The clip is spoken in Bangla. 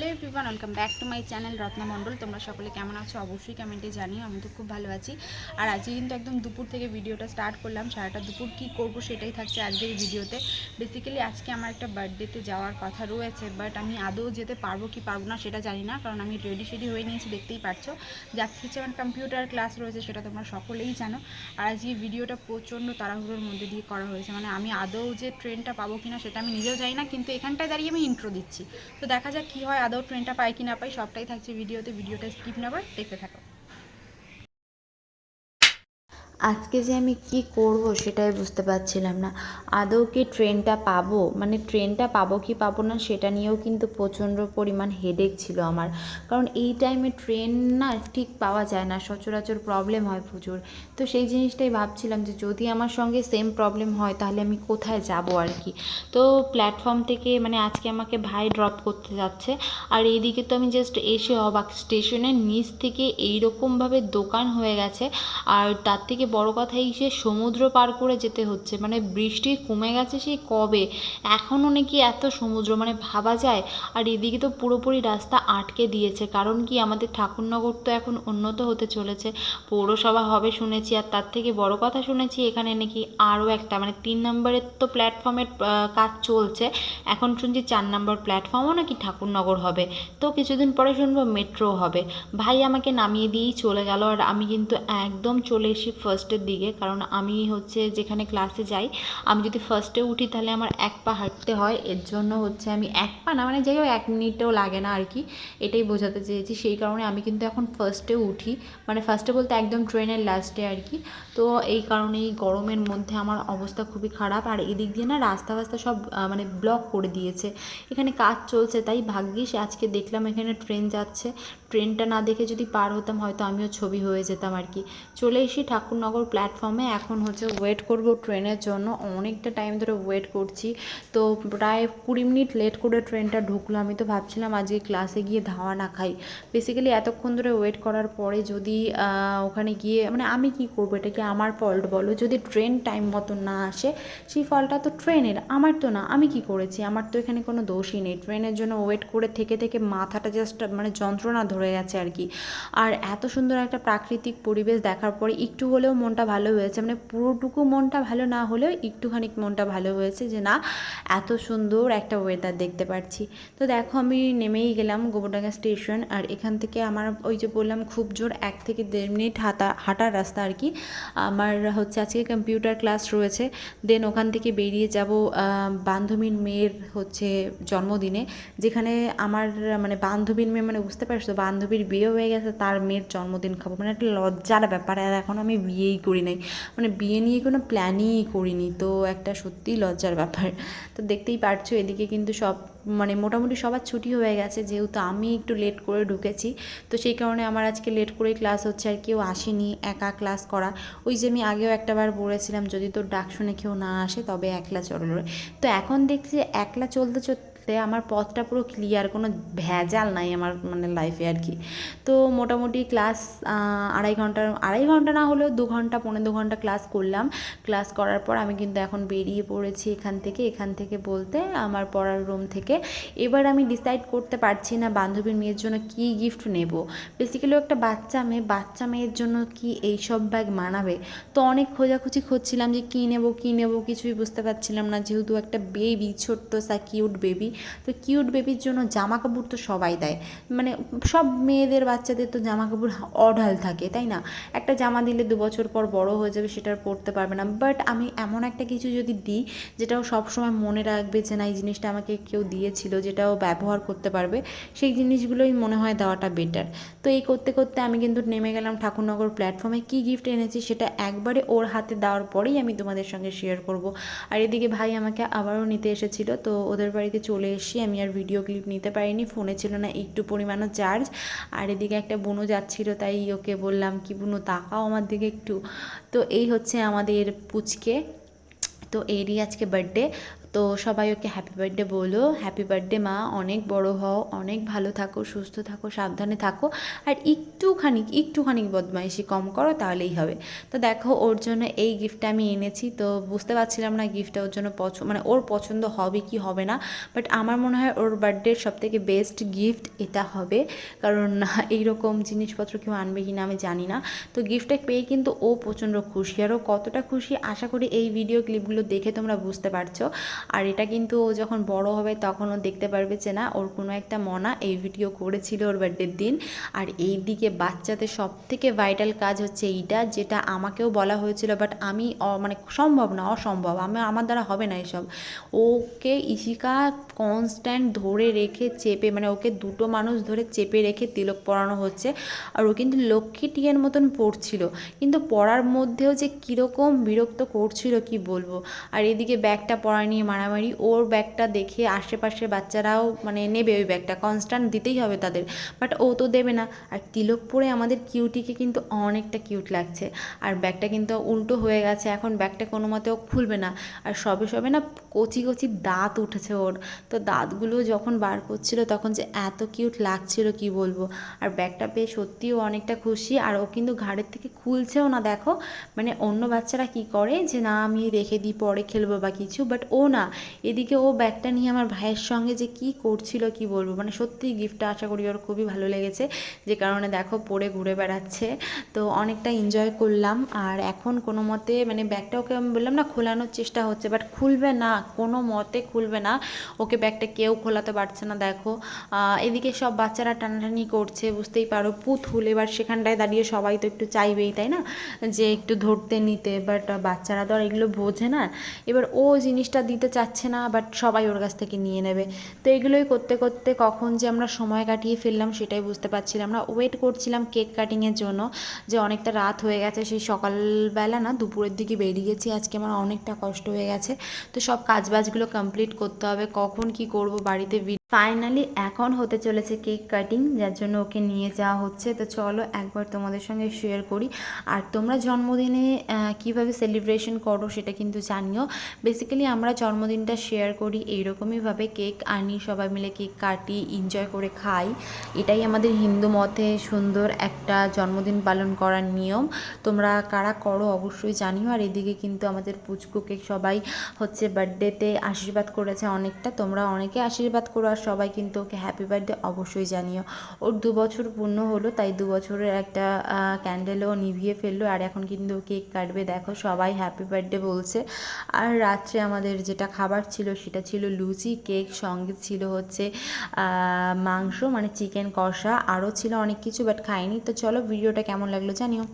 Hello everyone, welcome back to my channel Ratna Mondal. তোমরা সকলে কেমন আছো? অবশ্যই কমেন্টে জানিও, আমি তো খুব ভালো আছি। আর আজকে কিন্তু একদম দুপুর থেকে ভিডিওটা স্টার্ট করলাম, সারাটা দুপুর কি করব সেটাই থাকছে আজকের ভিডিওতে। বেসিক্যালি আজকে আমার একটা বার্থডেতে যাওয়ার কথা রয়েছে বাট আমি আদৌ যেতে পারব কি পারব না সেটা জানি না, কারণ আমি রেডি শেডি হয়ে নিয়েছি, দেখতেই পারছ যাচ্ছে হচ্ছে আমার কম্পিউটার ক্লাস রয়েছে সেটা তোমরা সকলেই জানো। আর আজকে ভিডিওটা প্রচণ্ড তাড়াহুড়োর মধ্যে দিয়ে করা হয়েছে মানে আমি আদৌ যে ট্রেনটা পাবো কিনা সেটা আমি নিজেও জানি না, কিন্তু এখানটায় দাঁড়িয়ে আমি ইন্ট্রো দিচ্ছি। তো দেখা যাক কী হয় আদৌ ট্রেনটা পাই কি না পাই সবটাই থাকছে ভিডিওতে ভিডিওটা স্কিপ না দেখতে থাকো। আজকে যে আমি কি করব সেটাই বুঝতে পারছিলাম না। আদৌ কি ট্রেনটা পাবো? মানে ট্রেনটা পাবো কি পাবো না সেটা নিয়েও কিন্তু প্রচণ্ড পরিমাণ হেডেক ছিল আমার। কারণ এই টাইমে ট্রেন না ঠিক পাওয়া যায় না, সচরাচর প্রবলেম হয় প্রচুর। তো সেই জিনিসটাই ভাবছিলাম যে যদি আমার সঙ্গে সেম প্রবলেম হয় তাহলে আমি কোথায় যাব আর কি? তো প্ল্যাটফর্ম থেকে মানে আজকে আমাকে ভাই ড্রপ করতে যাচ্ছে। আর এইদিকে তো আমি জাস্ট এসে অবাক। স্টেশনের নিচ থেকে এইরকমভাবে দোকান হয়ে গেছে। আর তার থেকে বড় কথা এই সে সমুদ্র পার করে যেতে হচ্ছে। মানে বৃষ্টি কমে গেছে সেই কবে? এখনও নাকি এত সমুদ্র মানে ভাবা যায়? আর এদিকে তো পুরোপুরি রাস্তা আটকে দিয়েছে। কারণ কি, আমাদের ঠাকুরনগর তো এখন উন্নত হতে চলেছে। পৌরসভা হবে শুনেছি, আর তার থেকে বড় কথা শুনেছি, এখানে নাকি আরও একটা মানে তিন নম্বরের তো প্ল্যাটফর্মের কাজ চলছে। এখন শুনছি চার নম্বর প্ল্যাটফর্মও নাকি ঠাকুরনগর হবে। তো কিছুদিন পরে শুনব মেট্রো হবে। ভাই আমাকে নামিয়ে দিয়েই চলে গেল, আর আমি কিন্তু একদম চলে এসি ফার্স্টের দিকে, কারণ আমি হচ্ছে যেখানে ক্লাসে যাই, আমি যদি ফার্স্টে উঠি তাহলে আমার এক পা হাঁটতে হয়, এর জন্য হচ্ছে আমি এক পা না মানে যাই হোক এক মিনিটও লাগে না আর কি, এটাই বোঝাতে চেয়েছি। সেই কারণে আমি কিন্তু এখন ফার্স্টে উঠি মানে ফার্স্টে বলতে একদম ট্রেনের লাস্টে আর কি। তো এই কারণে এই গরমের মধ্যে আমার অবস্থা খুবই খারাপ, আর এদিক দিয়ে না রাস্তা ফাস্তা সব মানে ব্লক করে দিয়েছে। এখানে কাজ চলছে, তাই ভাগ্যিস আজকে দেখলাম এখানে ট্রেন যাচ্ছে। ট্রেনটা না দেখে যদি পার হতাম হয়তো আমিও ছবি হয়ে যেতাম আর কি। চলে এসি ঠাকুরনগর প্ল্যাটফর্মে এখন হচ্ছে ওয়েট করব ট্রেনের জন্য। অনেকটা টাইম ধরে ওয়েট করছি। তো প্রায় কুড়ি মিনিট লেট করে ট্রেনটা ঢুকলো। আমি তো ভাবছিলাম আজকে ক্লাসে গিয়ে ধাওয়া না খাই। বেসিক্যালি এতক্ষণ ধরে ওয়েট করার পরে যদি ওখানে গিয়ে মানে আমি কি করব? এটা কি আমার ফল্ট বলো? যদি ট্রেন টাইম মতো না আসে, সেই ফলটা তো ট্রেনের। আমার তো না। আমি কি করেছি? আমার তো এখানে কোনো দোষই নেই। ট্রেনের জন্য ওয়েট করে থেকে থেকে মাথাটা জাস্ট মানে যন্ত্রণা ধরে গেছে আর কি। আর এত সুন্দর একটা প্রাকৃতিক পরিবেশ দেখার পরে একটু হলেও মনটা ভালো হয়েছে। মানে পুরোটুকু মনটা ভালো না হলেও একটুখানি মনটা ভালো হয়েছে যে, না, এত সুন্দর একটা ওয়েদার দেখতে পাচ্ছি তো দেখো, আমি নেমেই গেলাম গোবরডাঙ্গা স্টেশন আর এখান থেকে আমার ওই যে বললাম, খুব জোর এক থেকে দেড় মিনিট হাঁটা, হাঁটার রাস্তা আর কি। আমার হচ্ছে আজকে কম্পিউটার ক্লাস রয়েছে। দেন ওখান থেকে বেরিয়ে যাব বান্ধবীর মেয়ের হচ্ছে জন্মদিনে। যেখানে আমার মানে বান্ধবীর মেয়ে মানে বুঝতে পারছ, বান্ধবীর বিয়ে হয়ে গেছে, তার মেয়ের জন্মদিন খাব। মানে একটা লজ্জার ব্যাপার। আর এখন আমি বিয়েই করি নাই। মানে বিয়ে নিয়ে কোনো প্ল্যানই করিনি, তো একটা সত্যিই লজ্জার ব্যাপার। তো দেখতেই পারছ, এদিকে কিন্তু সব মানে মোটামুটি সবার ছুটি হয়ে গেছে, যেহেতু আমি একটু লেট করে ঢুকেছি। তো সেই কারণে আমার আজকে লেট করেই ক্লাস হচ্ছে আর কেউ আসেনি, একা ক্লাস করা। ওই যে আমি আগেও একটাবার বলেছিলাম, যদি তোর ডাক শুনে কেউ না আসে, তবে একলা চলবে। তো এখন দেখছি একলা চলতে চলতে আমার পথটা পুরো ক্লিয়ার কোনো ভেজাল নাই আমার মানে লাইফে আর কি। তো মোটামুটি ক্লাস আড়াই ঘণ্টার, আড়াই ঘণ্টা না হলেও দু ঘণ্টা পনেরো দু ঘণ্টা ক্লাস করলাম। ক্লাস করার পর আমি কিন্তু এখন বেরিয়ে পড়েছি এখান থেকে এখান থেকে বলতে আমার পড়ার রুম থেকে। এবার আমি ডিসাইড করতে পারছি না বান্ধবীর মেয়ের জন্য কী গিফট নেব। বেসিক্যালি একটা বাচ্চা মেয়ে, বাচ্চা মেয়ের জন্য কি এই সব ব্যাগ মানাবে? তো অনেক খোঁজাখুঁজি খুঁজছিলাম যে কী নেব কী নেব, কিছুই বুঝতে পারছিলাম না। যেহেতু একটা বেবি ছোট্ট সা কিউট বেবি তো কিউট বেবির জন্য জামা কাপড় তো সবাই দেয়। মানে সব মেয়েদের, বাচ্চাদের তো জামা কাপড় অঢাল থাকে, তাই না? একটা জামা দিলে দু বছর পর বড় হয়ে যাবে, সেটা আর পরতে পারবে না। বাট আমি এমন একটা কিছু যদি দিই যেটাও সবসময় মনে রাখবে যে, না, এই জিনিসটা আমাকে কেউ দিয়েছিল যেটাও ব্যবহার করতে পারবে, সেই জিনিসগুলোই মনে হয় দেওয়াটা বেটার তো এই করতে করতে আমি কিন্তু নেমে গেলাম ঠাকুরনগর প্ল্যাটফর্মে কী গিফট এনেছি সেটা একবারে ওর হাতে দেওয়ার পরেই আমি তোমাদের সঙ্গে শেয়ার করব। আর এদিকে ভাই আমাকে আবারও নিতে এসেছিল, তো ওদের বাড়িতে চলে এসে আমি আর ভিডিও ক্লিপ নিতে পারিনি ফোনে ছিল না একটু পরিমাণও চার্জ আর এদিকে একটা বুনো যাচ্ছিল, তাই ওকে বললাম, কি বুনো, তাকাও আমার দিকে একটু। তো এই হচ্ছে আমাদের পুচকে। তো এরই আজকে বার্থডে তো সবাই ওকে হ্যাপি বার্থডে বলো। হ্যাপি বার্থডে মা। অনেক বড় হও, অনেক ভালো থাকো, সুস্থ থাকো, সাবধানে থাকো। আর একটুখানি একটুখানি বদমাইশি কম করো, তাহলেই হবে। তো দেখো, ওর জন্য এই গিফটটা আমি এনেছি। তো বুঝতে পারছিলাম না গিফটটা ওর জন্য পছন্দ মানে ওর পছন্দ হবে কি হবে না। বাট আমার মনে হয় ওর বার্থডের সব থেকে বেস্ট গিফট এটা হবে। কারণ এইরকম জিনিসপত্র কেউ আনবে কি না আমি জানি না। তো গিফটটা পেয়ে কিন্তু ও প্রচণ্ড খুশি। আর ও কতটা খুশি, আশা করি এই ভিডিও ক্লিপগুলো দেখে তোমরা বুঝতে পারছ। আর এটা কিন্তু ও যখন বড় হবে তখন ও দেখতে পারবে যে না, ওর কোনো একটা মনা এই ভিডিও করেছিল ওর বার্থডের দিন। আর এই দিকে বাচ্চাদের সব থেকে ভাইটাল কাজ হচ্ছে এইটা যেটা আমাকেও বলা হয়েছিল বাট আমি মানে সম্ভব না, অসম্ভব। আমি, আমার দ্বারা হবে না এসব। ওকে ইশিকা কনস্ট্যান্ট ধরে রেখে চেপে মানে ওকে দুটো মানুষ ধরে চেপে রেখে তিলক পরানো হচ্ছে। আর ও কিন্তু লক্ষ্মী টিয়ের মতন পড়ছিল কিন্তু পড়ার মধ্যেও যে কীরকম বিরক্ত করছিল, কি বলব? আর এদিকে ব্যাগটা পড়া নিয়ে মারামারি, ওর ব্যাগটা দেখে আশেপাশে বাচ্চারাও মানে নেবে ওই ব্যাগটা। কনস্ট্যান্ট দিতেই হবে তাদের। বাট ও তো দেবে না। আর তিলক পরে আমাদের কিউটিকে কিন্তু অনেকটা কিউট লাগছে। আর ব্যাগটা কিন্তু উল্টো হয়ে গেছে। এখন ব্যাগটা কোনো মতেও খুলবে না। আর সবে সবে না কচি কচি দাঁত উঠেছে ওর। তো দাঁতগুলো যখন বার করছিল তখন যে এত কিউট লাগছিল কি বলব? আর ব্যাগটা পেয়ে সত্যিও অনেকটা খুশি। আর ও কিন্তু ঘাড়ের থেকে খুলছেও না, দেখো। মানে অন্য বাচ্চারা কি করে? যে না, আমি রেখে দিই, পরে খেলব বা কিছু। বাট ও না। এদিকে ও ব্যাগটা নিয়ে আমার ভাইয়ের সঙ্গে যে কি করছিল, কি বলব? মানে সত্যি গিফটটা আশা করি ওর খুবই ভালো লেগেছে। যে কারণে দেখো পরে ঘুরে বেড়াচ্ছে। তো অনেকটা এনজয় করলাম। আর এখন কোনো মতে মানে ব্যাগটা ওকে আমি বললাম, না, খোলানোর চেষ্টা হচ্ছে বাট খুলবে না, কোনো মতে খুলবে না। ওকে ব্যাগটা কেউ খোলাতে পারছে না, দেখো। এদিকে সব বাচ্চারা টানাটানি করছে, বুঝতেই পারো, পুতুল। এবার সেখানটায় দাঁড়িয়ে সবাই তো একটু চাইবেই, তাই না? যে একটু ধরতে নিতে বাট বাচ্চারা তো আর এগুলো বোঝে না। এবার ও জিনিসটা দিতে চাচ্ছে না বাট সবাই ওর কাছ থেকে নিয়ে নেবে। তো এগুলোই করতে করতে কখন যে আমরা সময় কাটিয়ে ফেললাম সেটাই বুঝতে পারছিলাম না। ওয়েট করছিলাম কেক কাটিংয়ের জন্য, যে অনেকটা রাত হয়ে গেছে, সেই সকালবেলা না দুপুরের দিকে বেরিয়ে গেছি। আজকে আমার অনেকটা কষ্ট হয়ে গেছে। তো সব কাজবাজগুলো কমপ্লিট করতে হবে, কখন কি করব, বাড়িতে ফাইনালি এখন হতে চলেছে কেক কাটিং যার জন্য ওকে নিয়ে যাওয়া হচ্ছে। তো চলো একবার তোমাদের সঙ্গে শেয়ার করি। আর তোমরা জন্মদিনে কীভাবে সেলিব্রেশন করো সেটা কিন্তু জানিও। বেসিক্যালি আমরা জন্মদিনটা শেয়ার করি এইরকমইভাবে কেক আনি, সবাই মিলে কেক কাটি এনজয় করে খাই। এটাই আমাদের হিন্দু মতে সুন্দর একটা জন্মদিন পালন করার নিয়ম। তোমরা কারা করো অবশ্যই জানিও। আর এদিকে কিন্তু আমাদের পুচকুকে সবাই হচ্ছে বার্থডেতে আশীর্বাদ করেছে অনেকটা। তোমরা অনেকে আশীর্বাদ করো সবাই কিন্তু ওকে হ্যাপি বার্থডে অবশ্যই জানিও। ওর দু বছর পূর্ণ হলো, তাই দু বছরের একটা ক্যান্ডেলও নিভিয়ে ফেলল। আর এখন কিন্তু কেক কাটবে। দেখো, সবাই হ্যাপি বার্থডে বলছে। আর রাত্রে আমাদের যেটা খাবার ছিল, সেটা ছিল লুচি কেক সঙ্গে ছিল হচ্ছে মাংস মানে চিকেন কষা। আরও ছিল অনেক কিছু বাট খাইনি। তো চলো ভিডিওটা কেমন লাগল জানিও।